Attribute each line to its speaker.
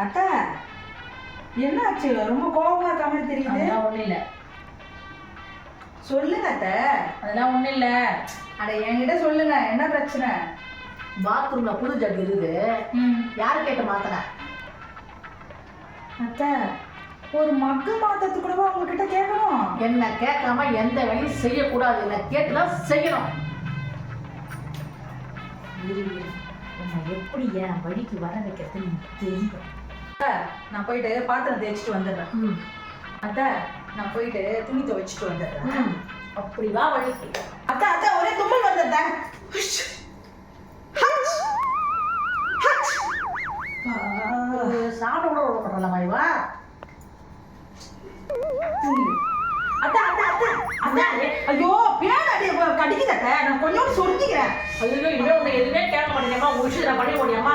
Speaker 1: அத்தை என்னாச்சு? ரொம்ப கோபமா மாதிரி தெரியுது.
Speaker 2: அதெல்லாம் ஒண்ணும் இல்ல.
Speaker 1: சொல்லுங்க அத்தை.
Speaker 2: அதெல்லாம் ஒண்ணும் இல்ல.
Speaker 1: அட என்கிட்ட சொல்லுங்க. என்ன பிரச்சனை?
Speaker 2: பாத்ரூம்ல புது ஜக் இருக்குது. யாரு கேட்டு மாத்தின
Speaker 1: அத்தை ஒரு மக்கு மாத்தத்துக்கு கூடவா உங்ககிட்ட கேட்கணும்
Speaker 2: என்ன கேட்காம எந்த வேலையும் செய்யக்கூடாது. என்ன கேட்டுதான் செய்யணும். எப்படி என் வழிக்கு வர வைக்கிறது தெரியும்.
Speaker 1: நான் போயிட்டு பாத்திரம் தேய்ச்சிட்டு வந்துடுறேன். அத்தை நான் போயிட்டு துணி துவைச்சிட்டு வந்துடுறேன்.
Speaker 2: அப்படி வா வழிக்கு
Speaker 1: அத்தை அத்தை ஒரே தும்மல்.
Speaker 2: ஒரு சாப்பிட கூட விட மாட்டல மாதிரி வா
Speaker 1: அத்தை அத்தை அத்தை அத்தை. ஐயோ அத்தை. நான் கொஞ்சோண்டு சொரிஞ்சுக்கிறேன்
Speaker 2: ஐயோ இனிமே உன்னை எதுவுமே கேட்க மாட்டேங்கம்மா. விஷயத்தை பண்ணி முடியாமா